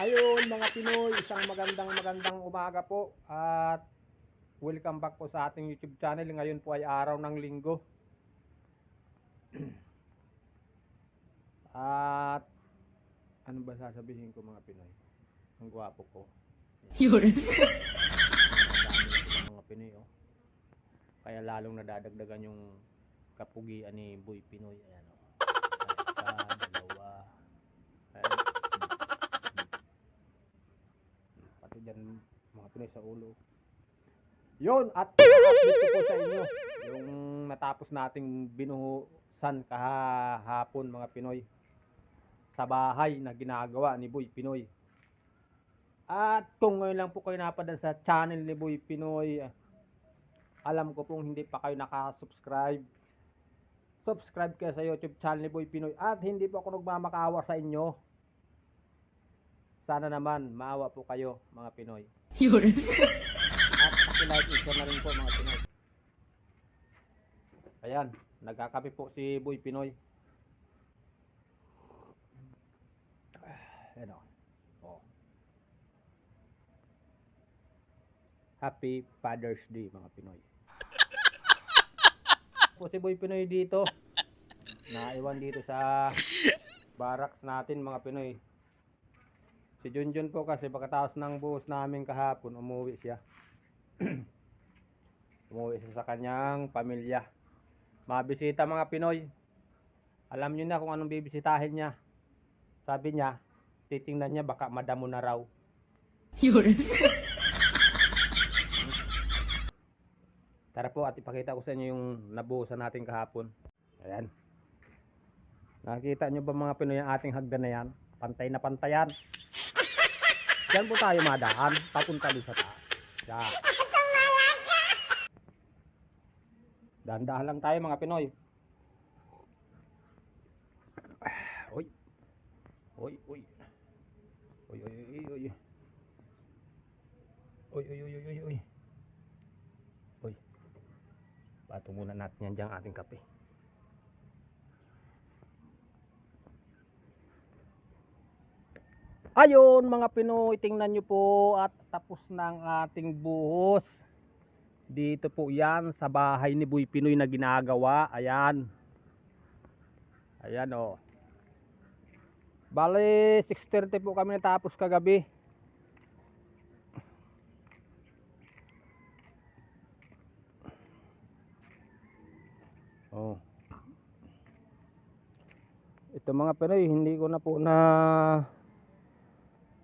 Ayun mga Pinoy, isang magandang magandang umaga po at welcome back po sa ating YouTube channel. Ngayon po ay araw ng linggo. at ano ba sasabihin ko mga Pinoy? Ang gwapo ko. Yun. Mga Pinoy oh. Kaya lalong nadadagdagan yung kapugian ni Boy Pinoy. Ayan oh. Isa, dalawa. Ayan. Pati dyan mga Pinoy sa ulo. Yun, at update ko po sa inyo yung natapos nating binuhusan kahapon mga Pinoy sa bahay na ginagawa ni Boy Pinoy. At kung ngayon lang po kayo napadaan sa channel ni Boy Pinoy, alam ko pong hindi pa kayo nakasubscribe. Subscribe kayo sa YouTube channel ni Boy Pinoy at hindi po ako nagmamakaawa sa inyo. Sana naman maawa po kayo mga Pinoy. Yun. And share na rin po mga Pinoy. Ayan, nagkakape po si Boy Pinoy. Ayan o. Oh. Happy Father's Day mga Pinoy. po si Boy Pinoy dito. Naiwan dito sa barracks natin mga Pinoy. Si Junjun po kasi pagkatapos ng buhos namin kahapon, umuwi siya. umuwi siya sa kanyang pamilya. Mabisita mga Pinoy. Alam niyo na kung anong bibisitahin niya. Sabi niya, titingnan niya baka madamo na raw. Yun. Tara po at ipakita ko sa inyo yung nabuhusan natin kahapon. Ayan. Nakikita nyo ba mga Pinoy ang ating hagdan na yan? Pantay na pantayan. Diyan po tayo madaan. Papunta doon sa taas. Yan. Dahan-dahan lang tayo mga Pinoy. Uy. Uy, uy. Uy, uy, uy, uy, uy. Uy, uy, uy, uy, uy. Pato muna natin yan dyan ating kape. Ayun mga Pinoy, tingnan nyo po at tapos na ating buhos. Dito po yan sa bahay ni Boy Pinoy na ginagawa. Ayan. Ayan o. Oh. Bale, 6.30 po kami natapos kagabi. Oh. Ito mga Pinoy, hindi ko na po na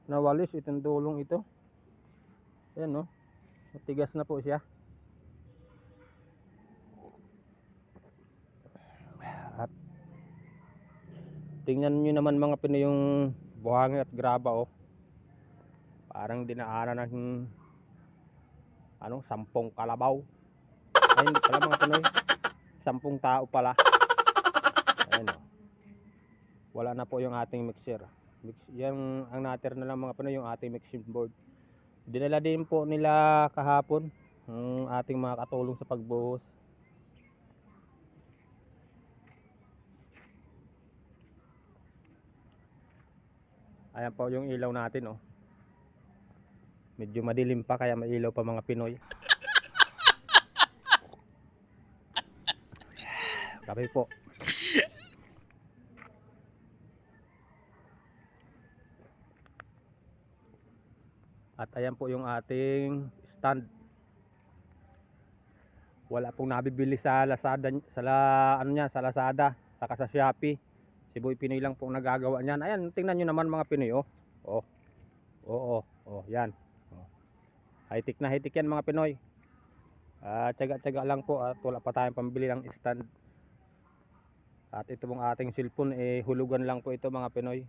nawalis itong dulong ito. Ayan no. Matigas na po siya. Tingnan nyo naman mga Pinoy yung buhangin at graba oh. Parang dinaanan ng ano, sampung kalabaw. Ay, hindi pala mga Pinoy. Sampung tao pala. Ayan oh. Wala na po yung ating mixer. Mix, yan ang natir na lang mga Pinoy yung ating mixing board. Dinala din po nila kahapon ang ating mga katulong sa pagbuhos. Ayan po yung ilaw natin oh. Medyo madilim pa kaya may ilaw pa mga Pinoy. Kape po. At ayan po yung ating stand. Wala pong nabibili sa Lazada, sa la, ano niya, sa Lazada, saka sa Shopee. Si Boy Pinoy lang pong nagagawa niyan. Ayan, tingnan niyo naman mga Pinoy, oh. Oh. Oo, oh, oh, yan. Oh. High-tech na high-tech yan mga Pinoy. Ah, tsaga-tsaga lang po at wala pa tayong pambili ng stand. At ito pong ating cellphone eh hulugan lang po ito mga Pinoy.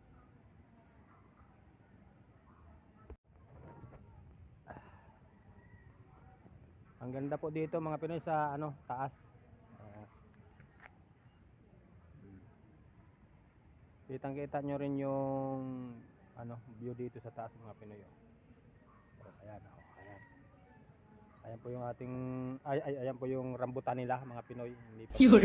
Ang ganda po dito mga Pinoy sa ano, taas. Kitang-kita nyo rin yung ano, view dito sa taas mga Pinoy. Oh. Ayan, oh, ayan. Ayan po yung ating ay, ay ayan po yung rambutan nila mga Pinoy. Hindi pa